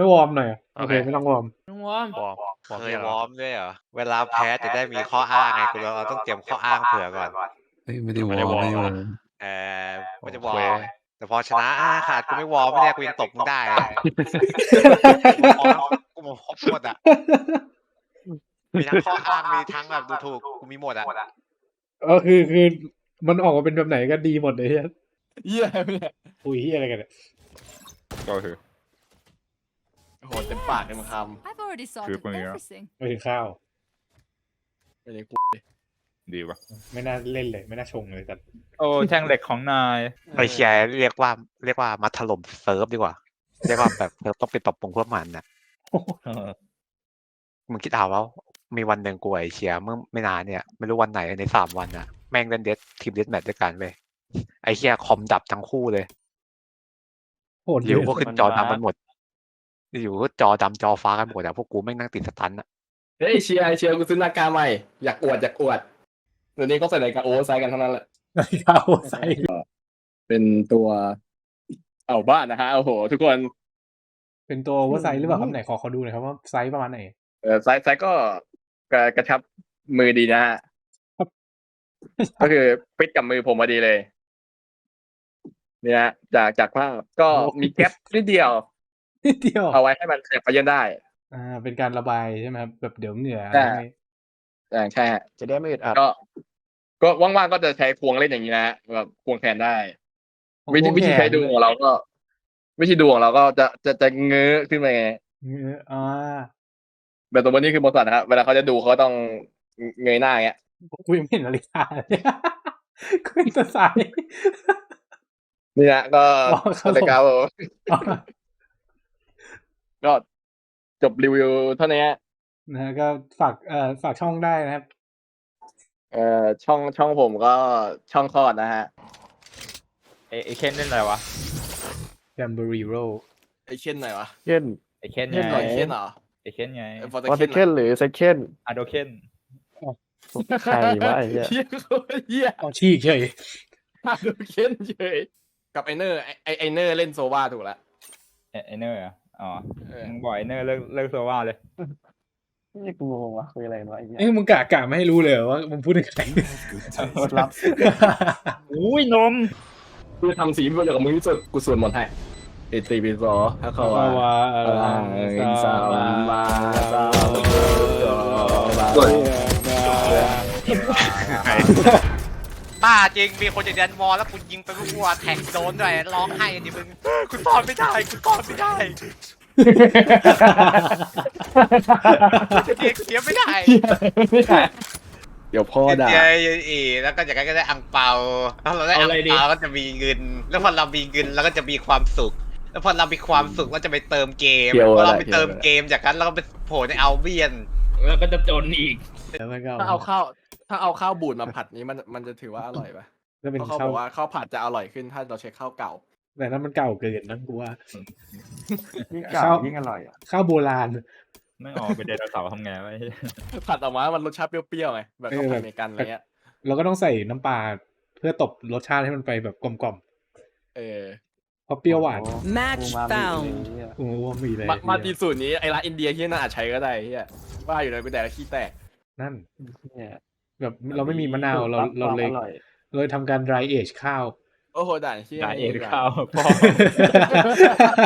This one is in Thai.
ไม่วอร์มหน่อยเหรอโอเค โอเค ไม่ต้องวอร์มน้องวอมวอร์มวอร์มเคเนี่ยยเหรวออร์มด้วยเหรอ เวลาแพ้จะได้มีข้ออ้างไงกูเราเราต้องเตรียมข้ออ้างเผื่อก่อน เฮ้ยไม่ได้วไม่อได้ร์มวอร์มไม่ได้วอร์มเออมันจะวโออเคร์มแต่พอชนะอ่าขาดกูไม่วอร์มไม่ได้กูยังตบมึงได้อะวอร์มกูมาครบหมดอะ มีทั้งข้ออ้างมีทั้งแบบดูถูกกูมีหมดอะ เออคือคือมันออกมาเป็นแบบไหนก็ดีหมดเลยเฮียเยี่ยมเนี่ยคุยเฮียอะไรกันเนี่ยก็คือ โอ้โหเต็มปากเต็มค I've already thought Good of one, yeah. everything. ไม่ถึงข้าวำเป็นไอ้กูดีวะไม่น่าเล่นเลย ไม่น่าชงเลยแต่โอ้แท่งเหล็กของนายไอเชียเรียกว่า เรียกว่ามาถล่มเซิร์ฟดีกว่า เรียกว่าแบบเซิร์ฟต้องเป็นปรับปรุงเพื่อมันน่ะเออมึงคิดเอาว่ามีวันหนึ่งกูกับไอเชียเมื่อไม่นานเนี่ย ไม่รู้วันไหนในสามวันน่ะแม่งเล่นเดสทีมเดสแมทด้วยกันเว้ยไอเชียคอมดับทั้งคู่เลยโหดอยู่เกินพวกขึ้นจอดำมันหมด อยู่ก็จอดำจอฟ้ากันหมดอะพวกกูแม่งนั่งติดสตันอะเฮ้ยเชียร์เชียร์กูซื้อนาฬิกาใหม่ อยากอวดอยากอวดเดี๋ยวนี้เขาใส่นาฬิกาโอเวอร์ไซส์กันทั้งนั้นแหละนาฬิกาหัวใส่เป็นตัวเอาบ้านนะฮะโอ้โห ทุกคน เป็นตัวว่าไซส์หรือเปล่าครับไหนขอขอดูหน่อยครับว่าไซส์ประมาณไหนเออไซส์ไซส์ก็กระกระชับมือดีนะฮะครับก็คือฟิตกับมือผมพอดีเลย เนี่ยฮะจากจากภาพก็มีแก๊ปนิดเดียว นิดเดียวเอาไว้ให้มันขยับไปเยันได้ อ่า เป็นการระบายใช่ไหมครับแบบเดี๋ยวเหงื่อใช่ อะไร อ่าใช่ฮะจะได้ไม่อึดอัดก็ ก็ว่างๆก็จะใช้ควงเล่นอย่างนี้นะฮะแบบควงแขนได้ของวิธีพกวิธีแขนใช้ดูของเราก็ วิธีดูของเราก็จะจะจะเงื้อขึ้นมาไงเหงื่ออ่าแบบตัวนี้คือบริษัทนะครับเวลาเขาจะดูเขาต้องเงยหน้าอย่างเงี้ยกูยังไม่เห็นนาฬิกาเลยกูเห็นแต่สายนี่นะก็อ๋อครับผมรายการผม ก็จบรีวิวเท่านี้นะฮะก็ฝากเอ่อฝากช่องได้นะครับ เอ่อช่องช่องผมก็ช่องคลอดนะฮะไอไอเคนเล่นอะไรวะ j a m b o r e r o ไอเช่นไหนวะเช่น ไอเคนเล่ไงนหน่อยเช่นเหรอไอเคนไงฟอร์วอเทเคนหรือเซเคนอะโดเคนใครวะไอ้เหี้ยเฮียเฮียเอาชีกเฉยฮาดูเคนเฉยกับไอเนอร์ไอไอ้ไอเนอร์เล่นโซวาถูกแล้วไอไอเนอร์เหรอ อ๋อเออมึงบอกไอเนอร์เลิกเลิกโซว่าเลย นี่กูงงวะคืออะไรวะไอ้เหี้ยเอ้ยมึงกะกะไม่ให้รู้เลยเหรอว่ามึงพูดถึงใครรับอุ้ยนมกูจะทำสีเพื่อนกับมึงที่สุดกูส่วนหมดให้อิติปิโสฮะเขาว่าว่าว่าอะอะไรไรสัมมาสัมพุทโธบ้า จริง มีคนจะเดินวอลแล้วกูยิงไปรัวแท็กโดนด้วยร้องไห้กันดิมึงคุณตอนไม่ได้คุณตอนไม่ได้เสียเสียไม่ได้เดี๋ยวพ่อด่าเสียอีแล้วก็จากนั้นก็ได้อังเปาแล้วเราได้อังเปาก็จะมีเงิน แล้วพอเรามีเงินเราก็จะมีความสุข แล้วพอเรามีความสุขเราจะไปเติมเกมเกี่ยวพออะไรเราไปเติมเกี่ยวอะไรเกมจากนั้นเราก็ไปโผล่ในอัลเบียนแล้วก็จะจนอีกแล้วมันก็ถ้าเอาข้าว ถ้าเอาข้าวบูดมาผัดนี้มันมันจะถือว่าอร่อยปะก็เป็นเพราะเขาข้าบวอกว่าข้าวผัดจะอร่อยขึ้นถ้าเราใช้ข้าวเก่า แต่นั้นมันเก่าเกินนะกูว่า ยิ่งเก่าข้าว ยิ่งอร่อยอะข้าวโบราณ ไม่ออกไปเดนเสาร์ทำไงวะไอ้เหี้ยผัดออกมามันรสชาติเปรี้ยวๆไงแบบข้าวผัดอเมริกันอะไรเงี้ยเราก็ต้องใส่น้ำปลาเพื่อตบรสชาติให้มันไปแบบกลมเออๆเพราะเปรี้ยวหวาน Match found กูว่ามีเลยมามาตีสูตรนี้ไอ้ร้านอินเดียที่น่าอาจใช้ก็ได้เฮียว่าอยู่ในกูแดกแล้วขี้แตกนั่น เนี่ย แบบเราไม่มีมะนาวเราเราเลยอร่อยเราเลยทำการ dry age ข้าว โอ้โหด่านเฮียด่าเองข้าวพ่อ